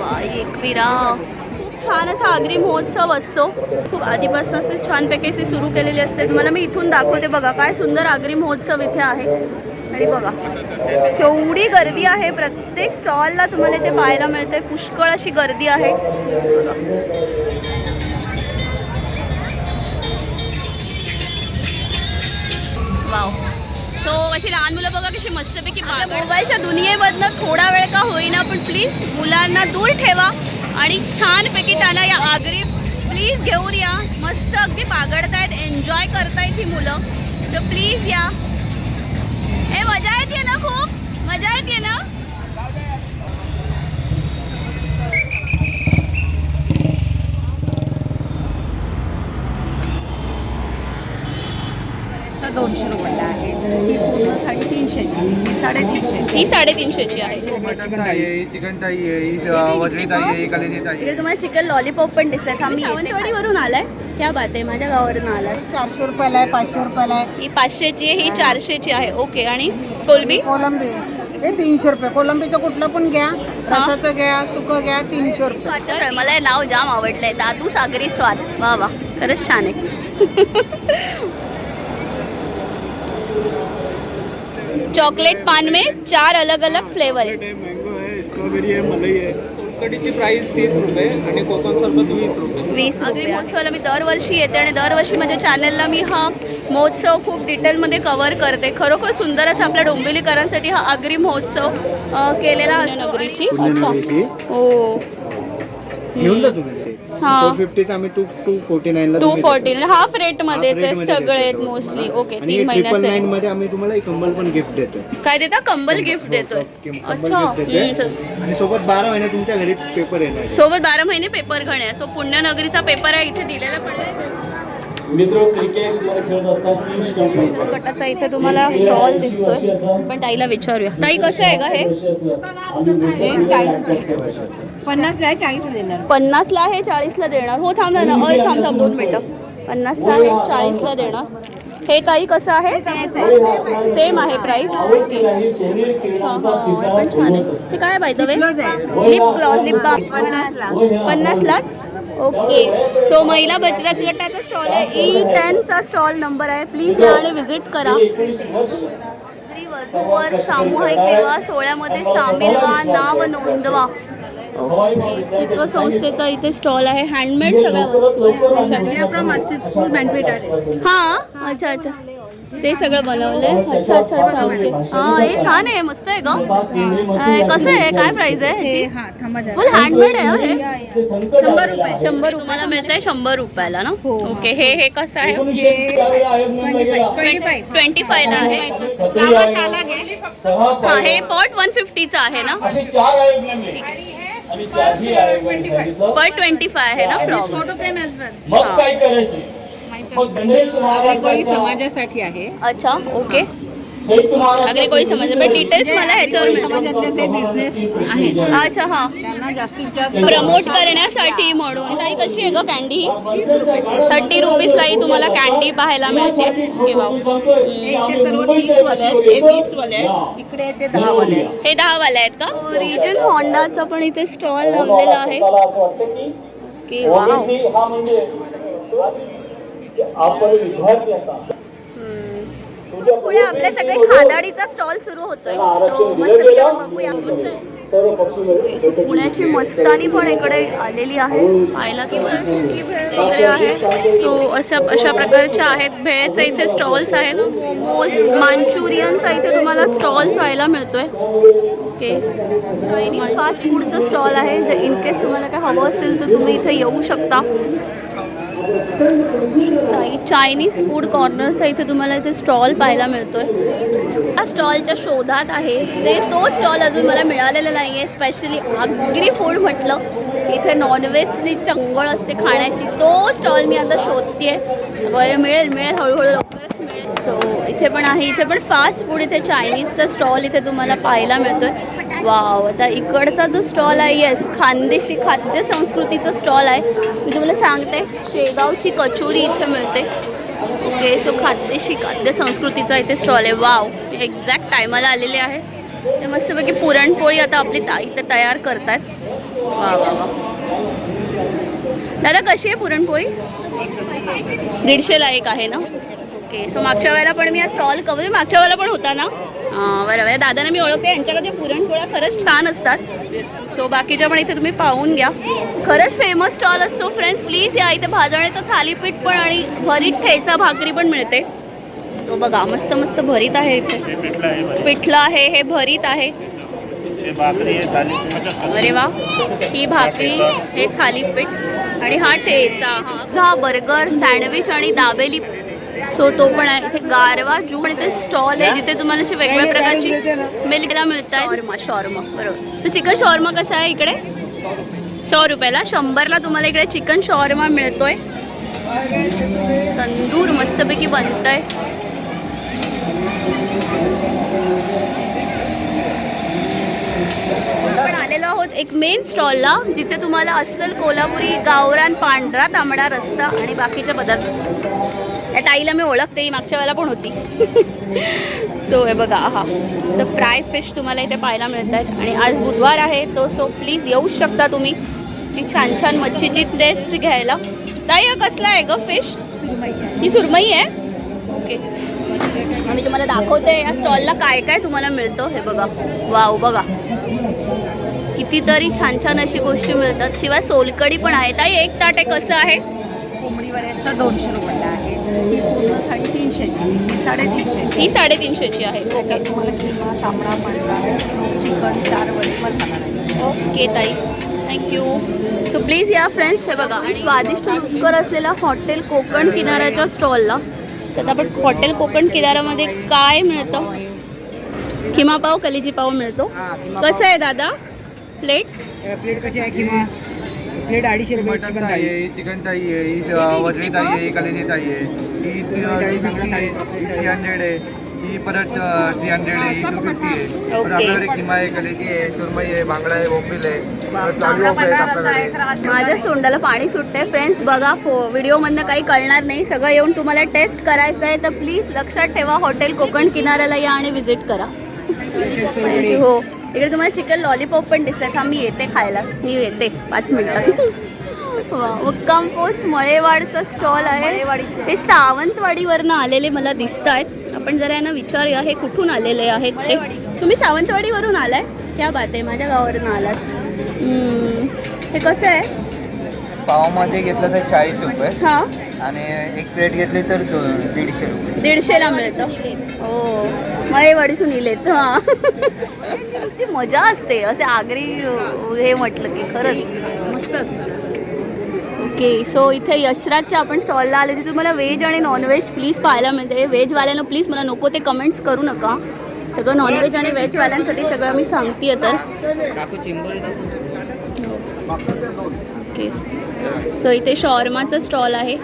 वा एकविरा खूप छान असा आगरी महोत्सव असतो. खूप आधीपासून असे छानपैकी असे सुरू केलेले असते. तुम्हाला मी इथून दाखवते बघा काय सुंदर आगरी महोत्सव इथे आहे. आणि बघा केवढी गर्दी आहे. प्रत्येक स्टॉलला तुम्हाला इथे पाहायला मिळते पुष्कळ अशी गर्दी आहे. वाव. सो अशी लहान मुलं बघा कशी मस्तपैकी मोबाईलच्या दुनियेमधनं थोडा वेळ का होईना पण प्लीज मुलांना दूर ठेवा आणि छानपैकी त्यांना या आगरी प्लीज घेऊन या. मस्त अगदी बागडतायत एन्जॉय करतायत ही मुलं. सो प्लीज या. हे मजा येते ना खूप? मजा येते ना? दोनशे रुपयाला आहे ही पूर्ण थाळी तीनशेची ही साडेतीनशेची ही साडेतीनशेची आहे. मटन थाळी आहे चिकन थाळी आहे ही, अ, वजडी थाळी आहे कलेजी थाळी इकडे आहे तुम्हाला चिकन लॉलीपॉप पण दिसत हा मी सावंतवाडीवरून आलाय. क्या बात आहे माझ्या गावावरून आलाय. चारशे रुपयाला आहे पाचशे रुपयाला आहे. ही पाचशेची आहे ही चारशेची आहे. ओके आणि कोलबी? कोलंबी हे तीनशे रुपये. कोलंबीचं कुठलं पण घ्या. रसाचं घ्या सुकं घ्या तीनशे रुपये. तर मला हे नाव जाम आवडलंय. दादू सागरी स्वाद. वा वा. खरंच छान आहे. चॉकलेट पान में चार अलग अलग फ्लेवर आहे मँगो आहे स्ट्रॉबेरी आहे मलई आहे सोलकढीची प्राईस तीस रुपये आणि कोकम सरबत वीस रुपये. वीस अग्री महोत्सवाला मी दरवर्षी येते आणि दरवर्षी माझ्या चॅनलला मी हा महोत्सव खूप डिटेलमध्ये कवर करते. खरोखर सुंदर असा आपल्या डोंबिवलीकरांसाठी हा आगरी महोत्सव केलेला नगरीची पुण्यनगरीची. हो. घेऊन जा तुम्ही. ते हा. फोर फिफ्टीचा आम्ही टू टू फोर्टी नाईनला टू फोर्टी हाफ रेट मध्येच मध्ये सगळे आहेत. मोस्टली ओके तीन ट्रिपल नाईन महिन्याचे. मध्ये आम्ही तुम्हाला एक कंबल पण गिफ्ट देतो. काय देता? कंबल गिफ्ट देतोय. अच्छा. हम्म, देतोय आणि सोबत बारा महिने तुमच्या घरी पेपर येणार. सोबत बारा महिने पेपर घणे आहे सो पुण्यनगरीचा पेपर आहे इथे दिलेला पण आहे. मित्र क्रिकेटमध्ये खेळत असतात तीन स्टंप गटाचा इथे तुम्हाला स्टॉल दिसतोय. पण ताईला विचारूया. ताई कसं आहे का हे? पन्नासला आहे चाळीस देणार. पन्नासला आहे चाळीसला देणार. हो थांब ना अय थांब थांब दोन मिनटं. पन्नासला आहे चाळीसला देणार. हे ताई कसं आहे? सेम आहे प्राइस ओके अच्छा पण छान आहे. हे काय by the way lip gloss lip balm पन्नासला? Okay. So महिला बचत गटाचा स्टॉल आहे. ई टेनचा स्टॉल नंबर आहे. प्लीज या आणि व्हिजिट करा. स्त्री वधूवर सामूहिक विवाह सोहळ्यामध्ये सामील व्हा. नाव नोंदवा. ओके. अस्तित्व संस्थेचा इथे स्टॉल आहे. हँडमेड सगळ्या वस्तू आहेत. फ्रॉम स्कूल बँडवेट हा. अच्छा अच्छा. ते सगळं बनवलंय. अच्छा अच्छा अच्छा ओके. हा हे. छान आहे मस्त आहे ग. अं, कसं आहे? काय प्राइस आहे? हा. फुल हँडमेड आहे हो हे? शंभर रुपये. शंभर तुम्हाला मिळतंय शंभर रुपयाला ना? ओके हे हे कसं आहे? ट्वेंटी फायला आहे. हा हे पॉट वन फिफ्टीचं आहे ना? आयोगाने सांगितलं. पर ट्वेंटी फाय आहे ना फ्रॉम मग काय करायचे? संयुक्त महाराष्ट्राचा समाजासाठी आहे. अच्छा ओके. कोणी समजलं पण डिटेल्स मला ह्याच्यावर मिळतात बिझनेस आहे अच्छा हा. त्यांना जास्तीत जास्त प्रमोट करण्यासाठी म्हणून. ताई कशी आहे ग कॅन्डी ही थर्टी रुपीजला ही तुम्हाला कॅन्डी पाहायला मिळते. किंवा हे आहेत. हे आहेत. दहा वाले आहेत. हे. दहा वाले आहेत. का? रिजन होंडाचा पण इथे स्टॉल लावलेला आहे. मला असं वाटतं की की आपण विद्यार्थी आता. पुढे आपल्या सगळे खादाडीचा स्टॉल सुरू होतोय पुण्याची मस्तानी पण इकडे आलेली आहे पाहायला आहे सो अशा अशा प्रकारच्या आहेत भेळेचे इथे स्टॉल्स आहेत मोमोज मांचुरियनचा इथे तुम्हाला स्टॉल्स पाहायला मिळतोय ओके चायनीज फास्ट फूडचं स्टॉल आहे जर इन केस तुम्हाला काय हवं असेल तर तुम्ही इथे येऊ शकता साई चायनीज फूड कॉर्नरचा इथे तुम्हाला इथे स्टॉल पाहायला मिळतोय. हा स्टॉलच्या शोधात आहे. ते तो स्टॉल अजून मला मिळालेला नाही आहे स्पेशली आगरी फूड म्हटलं. इथे नॉनव्हेजची चंगळ असते खाण्याची तो स्टॉल मी आता शोधते वय मिळेल मिळेल. हळूहळू लवकरच मिळेल. सो इथे पण आहे. इथे पण फास्ट फूड इथे चायनीजचा स्टॉल इथे तुम्हाला पाहायला मिळतोय. वाव आता इकडचा जो स्टॉल आहे येस खानदेशी खाद्य संस्कृतीचा स्टॉल आहे. मी तुम्हाला सांगते शेगावची कचोरी इथे मिळते. ओके सो खाद्यशी खाद्य संस्कृतीचा इथे स्टॉल आहे. वाव एक्झॅक्ट टायमाला आलेले आहे. ते मस्तपैकी पुरणपोळी आता आपली ता इथे तयार करतात वा वा वा. दादा कशी आहे पुरणपोळी? दीडशेला एक आहे ना? ओके सो मागच्या वेळेला पण मी हा स्टॉल कवर मागच्या वेळेला पण होता ना? बरोबर आहे दादांना मी ओळखते. यांच्याकडे पुरणपोळ्या खरंच छान असतात. सो बाकीच्या पण इथे तुम्ही पाहून घ्या. खरंच फेमस स्टॉल असतो फ्रेंड्स प्लीज या. इथे भाजण्याचं थालीपीठ पण आणि भरीत ठेचा भाकरी पण मिळते. सो बघा मस्त मस्त भरीत आहे इथे. पिठलं आहे हे भरीत आहे. अरे वा. ही भाकरी हे थालीपीठ आणि हा ठेचा. हा बर्गर सँडविच आणि दाबेली सो तो पण आहे. इथे गारवा जू आणि इथे स्टॉल आहे जिथे तुम्हाला अशी वेगवेगळ्या प्रकारची मिल्कला मिळत आहे शॉर्मा शॉर्मा बरोबर. सो चिकन शॉर्मा कसा आहे इकडे? सौ रुपयाला. शंभरला तुम्हाला इकडे चिकन शॉर्मा मिळतोय. तंदूर मस्तपैकी बनतंय. आपण आलेलो आहोत एक मेन स्टॉलला जिथे तुम्हाला अस्सल कोल्हापुरी गावरान पांढरा तांबडा रस्सा आणि बाकीचे पदार्थ. या ताईला मी ओळखते मागच्या वेळेला पण होती. सो हे बघा हा. सो फ्राय फिश तुम्हाला इथे पाहायला मिळत आहेत आणि आज बुधवार आहे तो सो प्लीज येऊ शकता तुम्ही. ती छान छान मच्छीची टेस्ट घ्यायला. ताई हा कसला आहे ग फिश ही सुरमई आहे? ओके मी तुम्हाला दाखवते या स्टॉलला काय काय तुम्हाला मिळतं हे बघा. वाव बघा. कितीतरी छान छान अशी गोष्टी मिळतात. शिवाय सोलकडी पण आहे. ताई एक ताट आहे कसं आहे? कोंबडी वड्याचा दोनशे रुपयाला आहे ही पूर्ण थाळी तीनशेची ही साडेतीनशेची ही साडेतीनशेची आहे. ओके. त्याच्यात तुम्हाला किमा तांबडा पांढरा चिकन चार वडे मसाला राईस. ओके ताई. थँक्यू सो प्लीज या फ्रेंड्स हे बघा आणि स्वादिष्ट रुचकर असलेला हॉटेल कोकण किनाऱ्याच्या स्टॉलला. आता आपण हॉटेल कोकण किनाऱ्यामध्ये काय मिळतं? किमा पाव कलेजी पाव मिळतो कसं आहे दादा? प्लेट प्लेट कशी आहे? किंवा प्लेट अडीचशे रुपये मटन चिकन थाळी आहे ही चिकन थाई आहे ही अ, वजडी थाई आहे. ही कलेजी थाई आहे. ही थ्री फिफ्टी आहे ही थ्री हंड्रेड आहे ही परत थ्री हंड्रेड आहे ही टू फिफ्टी आहे. परत ओके. आपल्याकडे किमा आहे कलेजी आहे सुरमई आहे बांगडा आहे बोंबील आहे परत आपल्याकडे. माझ्या तोंडाला पाणी सुटते फ्रेंड्स बघा फो व्हिडिओमधनं काही कळणार नाही. सगळं येऊन तुम्हाला टेस्ट करायचं आहे. तर प्लीज लक्षात ठेवा हॉटेल कोकण किनाऱ्याला या आणि विजिट करा. हो. इकडे तुम्हाला चिकन लॉलीपॉप पण दिसत हा मी येते खायला. मी येते. पाच मिनिटात मुक्काम पोस्ट मळेवाडचा स्टॉल आहे. हे सावंतवाडीवरनं आलेले मला दिसत आहेत आपण जरा यांना विचारूया हे कुठून आलेले आहेत ते? तुम्ही सावंतवाडीवरून आलाय? क्या बात आहे माझ्या गावावरून आलात. हे कसं आहे? पावमध्ये घेतलं तर चाळीस रुपये. हां. आणि एक प्लेट घेतली तर दो दीडशे रुपये. दीडशेला मिळतं. हो. इलेत हां यांची नुसती मजा असते. असे आगरी अं, हे म्हटलं की खरंच. मस्त असतं. ओके सो इथे यशराजच्या आपण स्टॉलला आले तिथे तुम्हाला व्हेज आणि नॉनव्हेज प्लीज पाहायला मिळते. व्हेजवाल्यांना प्लीज मला नको ते कमेंट्स करू नका. सगळं नॉनव्हेज आणि व्हेजवाल्यांसाठी सगळं मी सांगते तर. ओके. सो इथे शॉर्माचं स्टॉल आहे.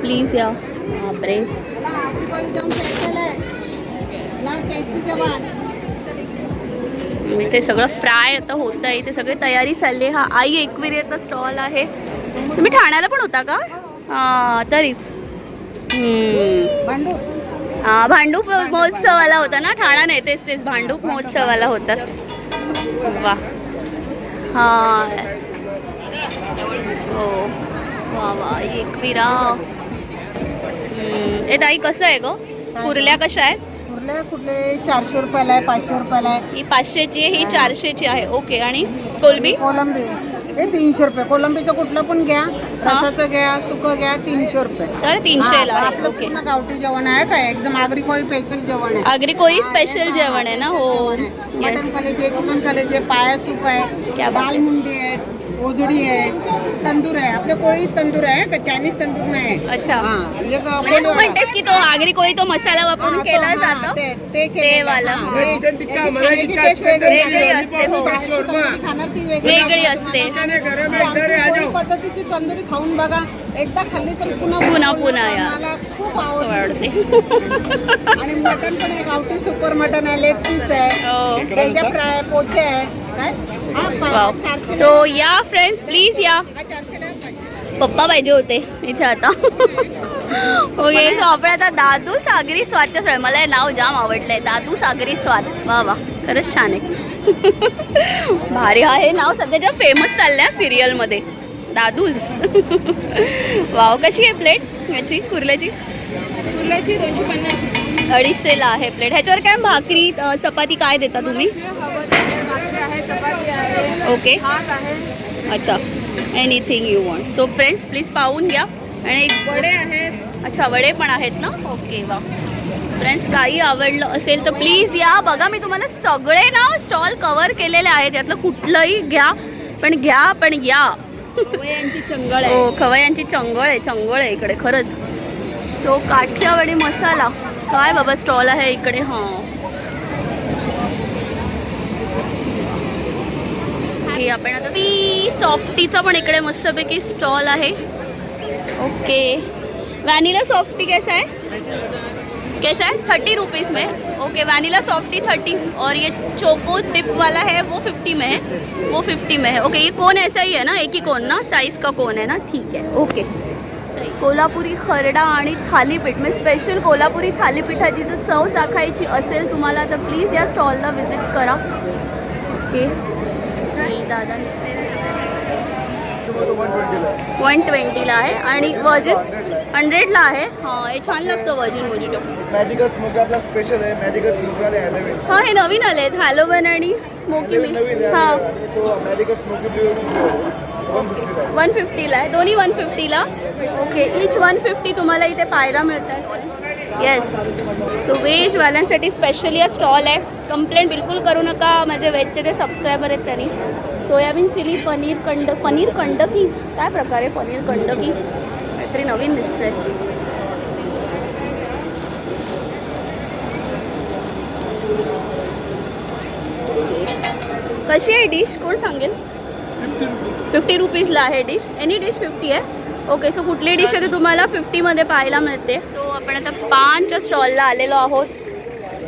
प्लीज या बापरे. इथे सगळं फ्राय आता होत आहे इथे सगळी तयारी चालली आहे. हा आई एकविरियाचा स्टॉल आहे. तुम्ही ठाण्याला पण होता का? हां तरीच. हम्म. हा भांडूप महोत्सवाला होता ना? ठाणा नाही तेच तेच भांडूप महोत्सवाला होतात वा. हा. हो. वा वा. एकविरा. ए ताई कसं आहे ग? कुर्ल्या कशा आहेत? कुर्ले कुठले? चारशे रुपयाला आहे पाचशे रुपयाला आहे. ही पाचशेची आहे ही चारशेची आहे. ओके आणि कोलबी? कोलंबी हे तीनशे रुपये. कोलंबीचं कुठलं पण घ्या रसाचं घ्या सुकं घ्या तीनशे रुपये. तर तीनशेला हा, आहे. आपलं ओके. पूर्ण गावठी जेवण आहे काय? एकदम आगरी कोळी स्पेशल जेवण आहे. आगरी कोळी स्पेशल जेवण आहे ना? हो. मटन कलेजे चिकन कलेजे पाया सूप आहे बात दाल आहे. मुंडी आहे. ओजडी आहे तंदूर आहे. आपल्या कोळी तंदूर आहे का चायनीज तंदूर नाही अच्छा. हा, एक म्हणजे तू कोळीवाला. म्हणतेस की तो आगरी कोळी तो मसाला वापरून केला जातो? ते- वालं. वेगळी. असते, हो. वेगळी असते. कोळी पद्धतीची तंदुरी खाऊन बघा. एकदा खाल्ली तर पुन्हा पुन्हा- पुन्हा या. मला खूप आवडते. आणि मटन पण आहे. गावठी सुपर मटन आहे लेग पीस आहे. हो. त्याच्या फ्राय पोचे आहे काय? सो या फ्रेंड्स प्लीज या हा. पप्पा पाहिजे होते इथे आता. ओके सो आपण आता दादू सागरी स्वादच्या स्थळ मला हे नाव जाम आवडलंय. दादू सागरी स्वाद. वा वा खरंच छान आहे. भारी आहे नाव सध्याच्या फेमस चालल्या सिरियलमध्ये दादूस वाव कशी आहे प्लेट याची कुर्ल्याची? फुलाची दोनशे पन्नास. अडीचशेला आहे प्लेट ह्याच्यावर काय भाकरी चपाती काय देता तुम्ही? चपाती आहे. ओके अच्छा. Anything you want so friends please पाहून घ्या. आणि एक वडे आहेत. अच्छा वडे पण आहेत ना? ओके वा. फ्रेंड्स काही आवडलं असेल तर प्लीज या. बघा मी तुम्हाला सगळे ना स्टॉल कवर केलेले आहेत. यातलं कुठलंही घ्या. पण घ्या पण या. यांची चंगळ आहे. हो खवयांची चंगळ आहे चंगळ आहे इकडे खरंच. सो काठियावाडी मसाला. काय बाबा स्टॉल आहे इकडे? हां. ओके आपण आता मी सॉफ्टीचा पण इकडे मस्तपैकी स्टॉल आहे. ओके वॅनिला सॉफ्टी कैसा है? कैसा है? थर्टी रुपीज़ में. ओके वैनिला सॉफ्टी थर्टी और ये चोको डिप वाला है वो फिफ्टी में है. वो फिफ्टी में है. ओके ये कोन ऐसा ही है ना? एक ही कोन ना? साइज़ का कोन है ना? ठीक है. ओके सही. कोल्हापुरी खरडा आणि थालीपीठ. मी स्पेशल कोल्हापुरी थालीपीठाची जर चव चाखायची असेल तुम्हाला तर प्लीज या स्टॉलला व्हिजिट करा. ओके वन ट्वेंटीला आहे. आणि वर्जिन हंड्रेडला आहे. हां हे छान लागतं वर्जिन मोजिटो मॅजिकल स्मोकी आपला स्पेशल आहे. मॅजिकल स्मोकी आले हां हे नवीन आले आहेत. हॅलोवन आणि स्मोकी मी हां. तो मॅजिकल स्मोकी ब्ल्यू वन फिफ्टीला आहे. वन फिफ्टीला आहे. दोन्ही वन फिफ्टीला ओके इच वन फिफ्टी तुम्हाला इथे पाहायला मिळत आहे येस सो व्हेजवाल्यांसाठी स्पेशली हा स्टॉल आहे. कंप्लेंट बिलकुल करू नका. माझे व्हेजचे जे सबस्क्रायबर आहेत त्यांनी. सोयाबीन चिली पनीर कंड पनीर कंडकी. काय प्रकारे पनीर कंडकी? काहीतरी नवीन दिसतंय. कशी आहे डिश कोण सांगेल? फिफ्टी रुपीजला आहे डिश एनी डिश फिफ्टी आहे? ओके सो कुठली डिश आहे ते तुम्हाला फिफ्टीमध्ये पाहायला मिळते. सो आपण आता पानच्या स्टॉलला आलेलो आहोत.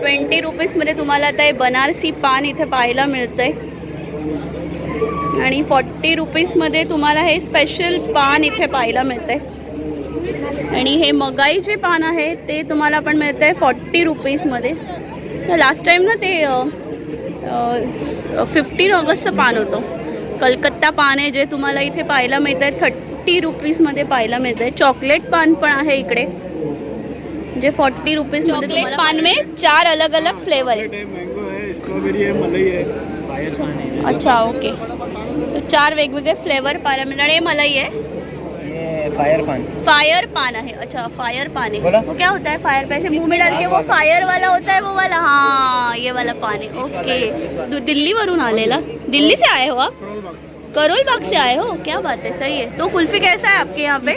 ट्वेंटी रुपीजमध्ये तुम्हाला आता हे बनारसी पान इथे पाहायला मिळतं आहे आणि फॉर्टी रुपीजमध्ये तुम्हाला हे स्पेशल पान इथे पाहायला मिळतं आहे आणि हे मगाई जे पान आहे ते तुम्हाला पण मिळतं आहे फॉर्टी रुपीजमध्ये लास्ट टाईम ना ते फिफ्टीन ऑगस्टचं पान होतं. कलकत्ता पान आहे जे तुम्हाला इथे पाहायला मिळतं आहे थर्टी रुपीजमध्ये पाहायला मिळतं आहे चॉकलेट पान पण आहे इकडे. जे फॉर्टी रुपीजमध्ये तुम्हाला पान में चार अलग अलग फ्लेवर है। मैंगो है स्ट्रॉबेरी है मलाई है। अच्छा ओके। तो चार वेगवेगळे फ्लेवर पाहायला मिळणार हे मलाई आहे? फायर पान। फायर पान है अच्छा फायर पान है वो क्या होता है फायर पैसे ऐसे मुँह में डाल के वो फायर वाला होता है वो वाला? हाँ ये वाला पान है ओके। दिल्ली वरून आलेला. दिल्ली से आए हो आप? करोल बाग से आए हो? क्या बात है सही है. तो कुल्फी कैसा है आपके यहाँ पे?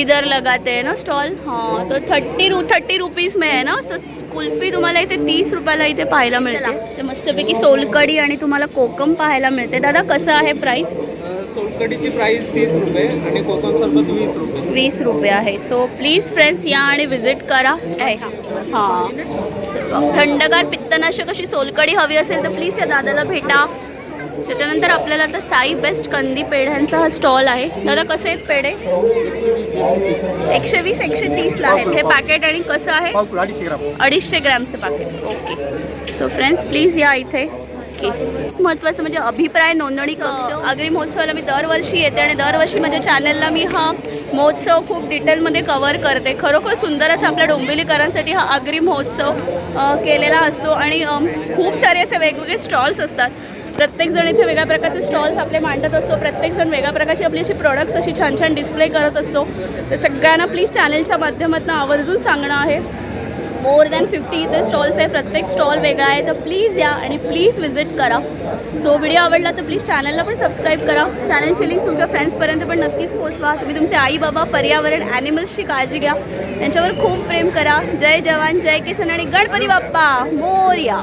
इधर लगाते हैं ना स्टॉल। हाँ तो थर्टी रू थर्टी रुपीज में है ना? सो कुल्फी तुम्हाला इथे तीस रुपयाला इथे पाहायला मिळते. ते मस्तपैकी सोलकडी आणि तुम्हाला कोकम पाहायला मिळते. दादा कसं आहे प्राईस सोलकढीची प्राइस तीस रुपये आणि कोकम सरबत वीस रुपये. वीस रुपये आहे. सो प्लीज फ्रेंड्स या आणि विजिट करा. हां. थंडगार पित्तनाशक अशी सोलकडी हवी असेल तर प्लीज या दादाला भेटा. त्याच्यानंतर आपल्याला आता साई बेस्ट कंदी पेढ्यांचा हा स्टॉल आहे. दादा कसे आहेत पेढे? एकशे वीस एकशे तीसला आहेत. हे पॅकेट आणि कसं आहे? अडीचशे ग्राम. अडीचशे ग्रॅमचं पाकिट ओके सो फ्रेंड्स प्लीज या इथे. ओके महत्त्वाचं म्हणजे अभिप्राय नोंदणी आगरी महोत्सवाला मी दरवर्षी येते आणि दरवर्षी माझ्या चॅनलला मी हा महोत्सव खूप डिटेलमध्ये कवर करते. खरोखर सुंदर असा आपल्या डोंबिवलीकरांसाठी हा आगरी महोत्सव केलेला असतो. आणि खूप सारे असे वेगवेगळे स्टॉल्स असतात. प्रत्येकजण इथे वेगळ्या प्रकारचे स्टॉल्स आपले मांडत असतो. प्रत्येकजण वेगळ्या प्रकारची आपली अशी प्रोडक्ट्स अशी छान छान डिस्प्ले करत असतो. तर सगळ्यांना प्लीज चॅनलच्या माध्यमातून आवर्जून सांगणं आहे. मोर दॅन फिफ्टी इथे स्टॉल्स आहे. प्रत्येक स्टॉल वेगळा आहे. तर प्लीज या आणि प्लीज विजिट करा. सो व्हिडिओ आवडला तर प्लीज चॅनलला पण सबस्क्राईब करा. चॅनलची लिंक तुमच्या फ्रेंड्सपर्यंत पण नक्कीच पोचवा तुम्ही तुमचे आई बाबा पर्यावरण ॲनिमल्सची काळजी घ्या. यांच्यावर खूप प्रेम करा. जय जवान जय किसन आणि गणपती बाप्पा. मोर्या.